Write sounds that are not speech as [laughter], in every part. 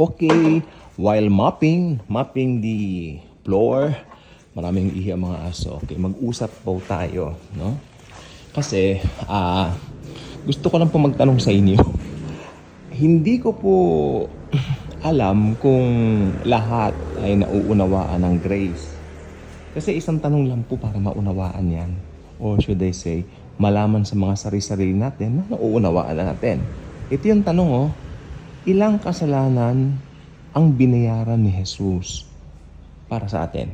Okay, while mopping, mopping the floor, maraming ihi ang mga aso. Okay, mag-usap po tayo, no? Kasi, ah, gusto ko lang po magtanong sa inyo. [laughs] Hindi ko po alam kung lahat ay nauunawaan ng grace. Kasi isang tanong lang po para maunawaan yan. Or should I say, malaman sa mga sarili-sarili natin na nauunawaan na natin. Ito yung tanong oh, ilang kasalanan ang binayaran ni Jesus para sa atin?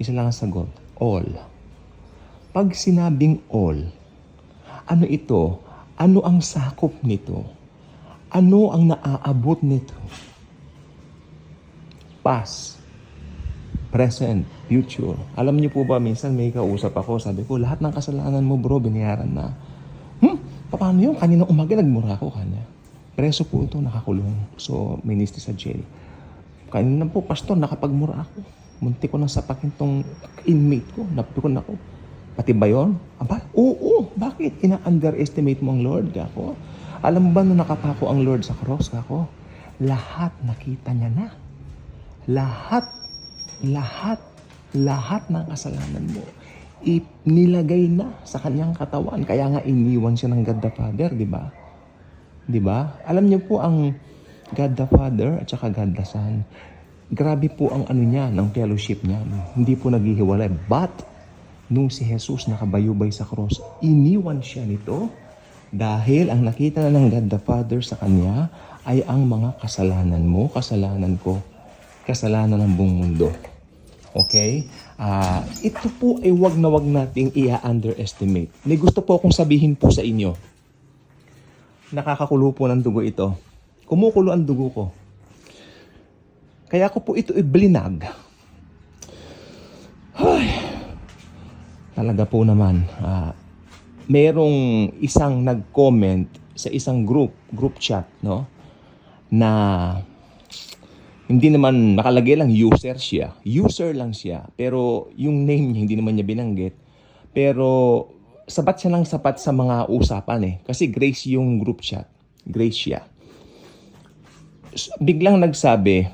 Isa lang ang sagot, all. Pag sinabing all, ano ito? Ano ang sakop nito? Ano ang naaabot nito? Past, present, future. Alam niyo po ba, minsan may kausap ako, sabi ko, lahat ng kasalanan mo bro, binayaran na. Hmm? Paano yun? Kanina umaga, nagmura ako kanya. Preso po ito, nakakulong. So, ministry sa jail. Kanina po, pastor, nakapagmura ako. Munti ko nang sapakin tong inmate ko. Napikon ako. Pati ba yun? Aba, oo, bakit? Ina-underestimate mo ang Lord, kako? Alam mo ba nung nakapako ang Lord sa cross, kako? Lahat nakita niya na. Lahat, lahat, lahat ng kasalanan mo nilagay na sa kanyang katawan. Kaya nga iniwan siya ng God the Father, di ba? Di ba? Alam niyo po ang God the Father at saka God the Son. Grabe po ang ano niya, ng fellowship niya. Hindi po naghihiwalay. But, nung si Jesus nakabayubay sa cross, iniwan siya nito dahil ang nakita na ng God the Father sa kanya ay ang mga kasalanan mo, kasalanan ko, kasalanan ng buong mundo. Okay? Ah, ito po ay wag na wag nating i-underestimate. May gusto po akong sabihin po sa inyo. Nakakakulo po ng dugo ito. Kumukulo ang dugo ko. Kaya ko po ito iblinag. Ay, talaga po naman. Ah, merong isang nag-comment sa isang group, group chat, no? Na hindi naman nakalagay lang user siya. User lang siya. Pero yung name niya hindi naman niya binanggit. Pero sapat siya ng sapat sa mga usapan eh. Kasi Grace yung group chat. Grace siya. S- Biglang nagsabi,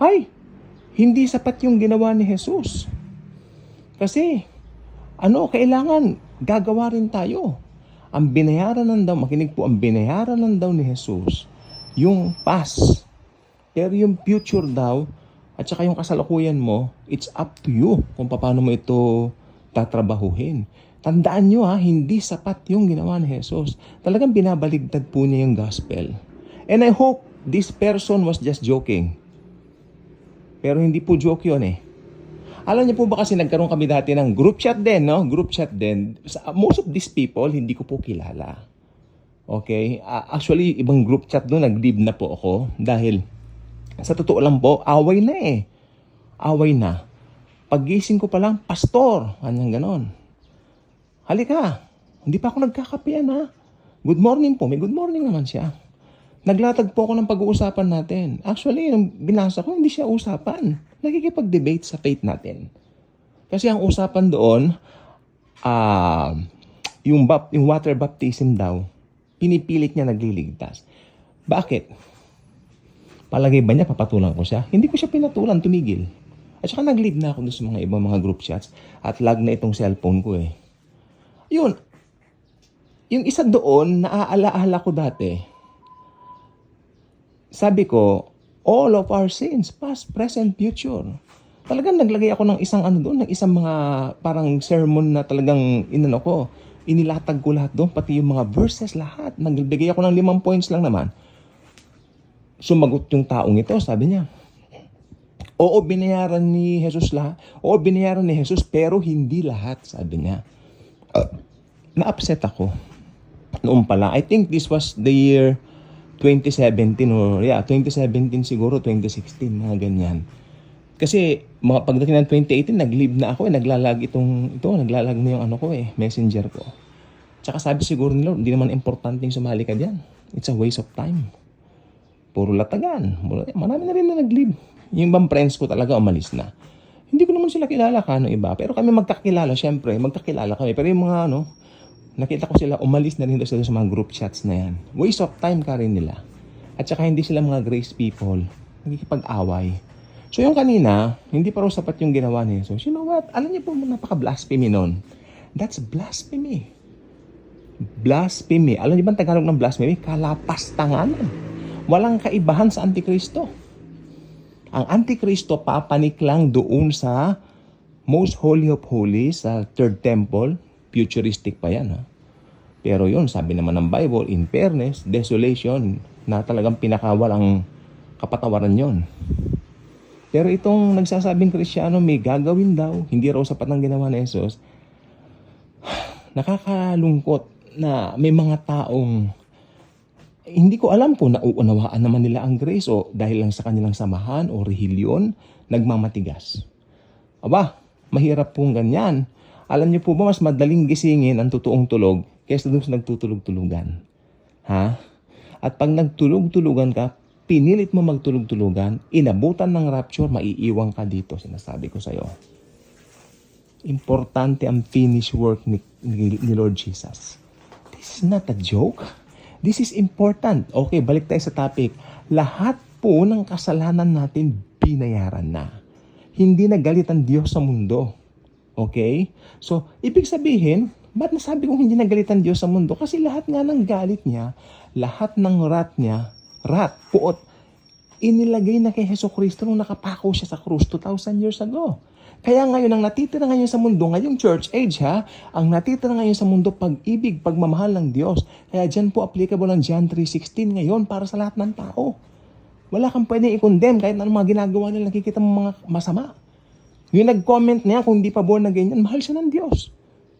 ay, hindi sapat yung ginawa ni Jesus. Kasi, ano, kailangan gagawa rin tayo. Ang binayaran ng daw, makinig po, ang binayaran ng daw ni Jesus, yung past pero yung future daw, at saka yung kasalukuyan mo, it's up to you kung paano mo ito tatrabahuhin. Tandaan nyo ha, hindi sapat yung ginawa ni Jesus. Talagang binabaligtad po niya yung gospel. And I hope this person was just joking. Pero hindi po joke yun eh. Alam niyo po ba kasi nagkaroon kami dati ng group chat din, no? Group chat din. Most of these people, hindi ko po kilala. Okay? Ah, actually, ibang group chat doon, nag-leave na po ako dahil sa totoo lang po, away na eh. Away na. Pagising ko pa lang, pastor. Anong ganon. Halika. Hindi pa ako nagkakapian ha. Good morning po. May good morning naman siya. Naglatag po ako ng pag-uusapan natin. Actually, nung binasa ko, hindi siya usapan. Nakikipag-debate sa faith natin. Kasi ang usapan doon, ah, yung, bap- yung water baptism daw, pinipilit niya nagliligtas. Bakit? Palagay ba niya papatulan ko siya? Hindi ko siya pinatulan, tumigil. At saka nag-leave na ako doon sa mga ibang mga group chats at lag na itong cellphone ko eh. Yun. Yung isa doon, naaalaala ko dati. Sabi ko, all of our sins, past, present, future. Talagang naglagay ako ng isang ano doon, ng isang mga parang sermon na talagang inano ko. Inilatag ko lahat doon, pati yung mga verses lahat. Nagbigay ako ng limang points lang naman sumagot yung taong ito, sabi niya. Oo, binayaran ni Jesus lahat. Oo, binayaran ni Jesus, pero hindi lahat, sabi niya. Na-upset ako. Noon pala, I think this was the year 2017 or yeah, 2017 siguro, 2016, mga ganyan. Kasi mga pagdating ng 2018, nag-leave na ako eh, naglalag itong, ito, naglalag na yung ano ko eh, messenger ko. Tsaka sabi siguro nila, hindi naman importanteng sumali ka diyan. It's a waste of time puro latagan. Marami na rin na nag-leave. Yung ibang friends ko talaga umalis na. Hindi ko naman sila kilala kano iba. Pero kami magkakilala, syempre. Magkakilala kami. Pero yung mga ano, nakita ko sila, umalis na rin sila sa mga group chats na yan. Waste of time ka rin nila. At saka hindi sila mga grace people. Nagkikipag-away. So yung kanina, hindi pa raw sapat yung ginawa ni Jesus. You know what? Alam niyo po, napaka-blasphemy nun. That's blasphemy. Blasphemy. Alam niyo ba ang Tagalog ng blasphemy? Kalapastanganan. Walang kaibahan sa Antikristo. Ang Antikristo papanik lang doon sa most holy of holies sa third temple. Futuristic pa yan ha. Pero yun, sabi naman ng Bible, in fairness, desolation, na talagang pinakawalang kapatawaran yon. Pero itong nagsasabing kristyano may gagawin daw, hindi raw sapat ng ginawa ni Jesus, [sighs] nakakalungkot na may mga taong hindi ko alam kung nauunawaan naman nila ang grace o dahil lang sa kanilang samahan o rehilyon, nagmamatigas. Aba, mahirap pong ganyan. Alam niyo po ba mas madaling gisingin ang totoong tulog kaysa doon sa nagtutulog-tulugan? Ha? At pag nagtulog-tulugan ka, pinilit mo magtulog-tulugan, inabutan ng rapture, maiiwang ka dito, sinasabi ko sa'yo. Importante ang finished work ni, ni, ni Lord Jesus. This is not a joke. This is important. Okay, balik tayo sa topic. Lahat po ng kasalanan natin binayaran na. Hindi nagalit ang Diyos sa mundo. Okay? So, ibig sabihin, ba't nasabi kong hindi nagalit ang Diyos sa mundo? Kasi lahat nga ng galit niya, lahat ng rat niya, rat, puot, inilagay na kay Heso Kristo nung nakapako siya sa krus 2,000 years ago. Kaya ngayon, ang natitira ngayon sa mundo, ngayong church age ha, ang natitira ngayon sa mundo, pag-ibig, pagmamahal ng Diyos. Kaya dyan po applicable ang John 3.16 ngayon para sa lahat ng tao. Wala kang pwedeng i-condemn kahit anong mga ginagawa nila, nakikita mo mga masama. Yung nag-comment niya, kung hindi pa born again yan, mahal siya ng Diyos.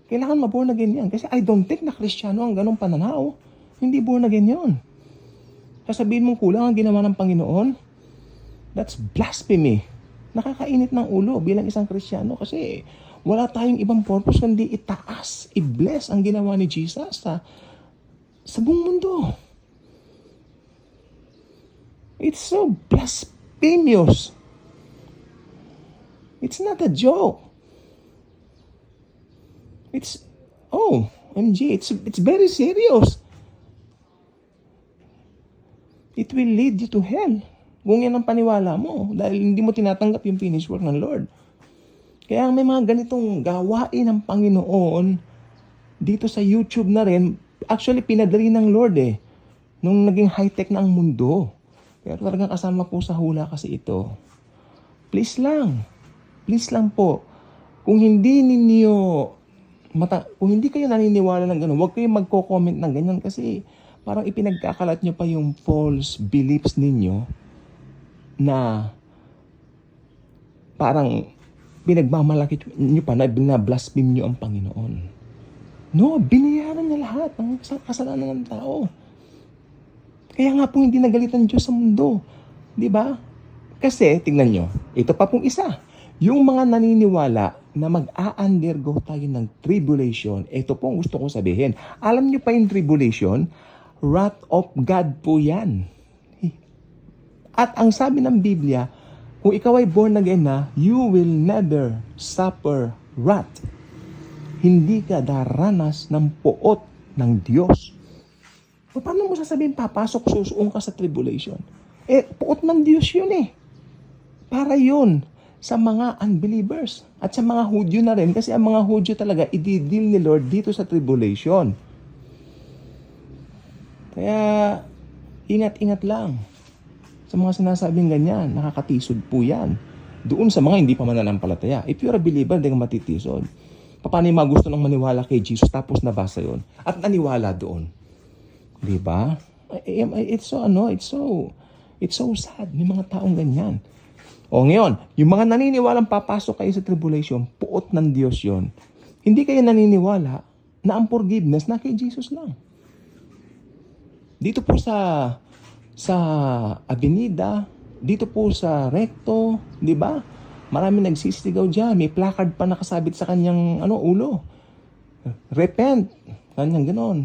Kailangan ma-born again yan. Kasi I don't think na kristyano ang ganong pananaw. Hindi born again yun. Sasabihin mong kulang ang ginawa ng Panginoon, that's blasphemy. Nakakainit ng ulo bilang isang kristyano kasi wala tayong ibang purpose kundi itaas, i-bless ang ginawa ni Jesus sa, sa buong mundo. It's so blasphemous. It's not a joke. It's, oh, MG, it's, it's very serious. It will lead you to hell. Kung yan ang paniwala mo, dahil hindi mo tinatanggap yung finished work ng Lord. Kaya may mga ganitong gawain ng Panginoon dito sa YouTube na rin, actually pinadali ng Lord eh, nung naging high-tech na ang mundo. Pero talagang kasama po sa hula kasi ito. Please lang, please lang po, kung hindi ninyo, mata, kung hindi kayo naniniwala ng gano'n, huwag kayong magko-comment ng ganyan kasi parang ipinagkakalat nyo pa yung false beliefs ninyo na parang pinagmamalaki nyo pa na binablaspheme nyo ang Panginoon. No, binayaran niya lahat ng kasalanan ng tao. Kaya nga po hindi nagalitan Diyos sa mundo. Di ba? Kasi, tingnan nyo, ito pa pong isa. Yung mga naniniwala na mag-a-undergo tayo ng tribulation, ito pong gusto kong sabihin. Alam nyo pa yung tribulation? Wrath of God po yan. At ang sabi ng Biblia, kung ikaw ay born again na, you will never suffer wrath. Hindi ka daranas ng puot ng Diyos. O paano mo sasabihin, papasok, susuong ka sa tribulation? Eh, puot ng Diyos yun eh. Para yun sa mga unbelievers at sa mga Hudyo na rin kasi ang mga Hudyo talaga ididil ni Lord dito sa tribulation. Kaya ingat-ingat lang sa mga sinasabing ganyan. Nakakatisod po yan. Doon sa mga hindi pa mananampalataya. If you're a believer, hindi ka matitisod. Paano yung gusto nang maniwala kay Jesus tapos nabasa yon at naniwala doon? Di ba? It's so ano, it's so it's so sad. May mga taong ganyan. O ngayon, yung mga naniniwalang papasok kayo sa tribulation, puot ng Diyos yon. Hindi kayo naniniwala na ang forgiveness na kay Jesus lang. Dito po sa sa Avenida, dito po sa Recto, di ba? Marami nagsisigaw diyan, may placard pa nakasabit sa kanyang ano ulo. Repent, kanyang ganon.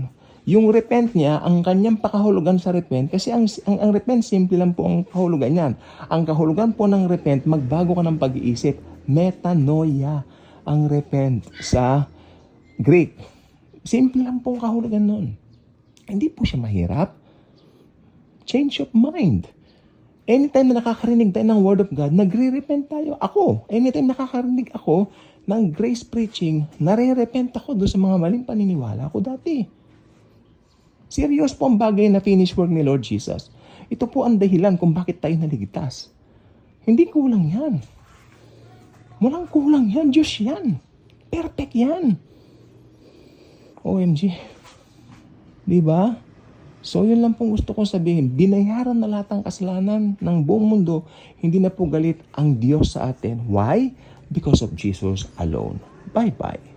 Yung repent niya, ang kanyang pakahulugan sa repent, kasi ang, ang, ang repent, simple lang po ang kahulugan niyan. Ang kahulugan po ng repent, magbago ka ng pag-iisip. Metanoia ang repent sa Greek. Simple lang po ang kahulugan nun. Hindi po siya mahirap. Change of mind. Anytime na nakakarinig tayo ng Word of God, nagre-repent tayo. Ako, anytime nakakarinig ako ng grace preaching, nare-repent ako doon sa mga maling paniniwala ko dati. Serious po ang bagay na finish work ni Lord Jesus. Ito po ang dahilan kung bakit tayo naligtas. Hindi kulang yan. Walang kulang yan. Diyos yan. Perfect yan. OMG. Di ba? So yun lang pong gusto kong sabihin. Binayaran na lahat ng kasalanan ng buong mundo. Hindi na po galit ang Diyos sa atin. Why? Because of Jesus alone. Bye-bye.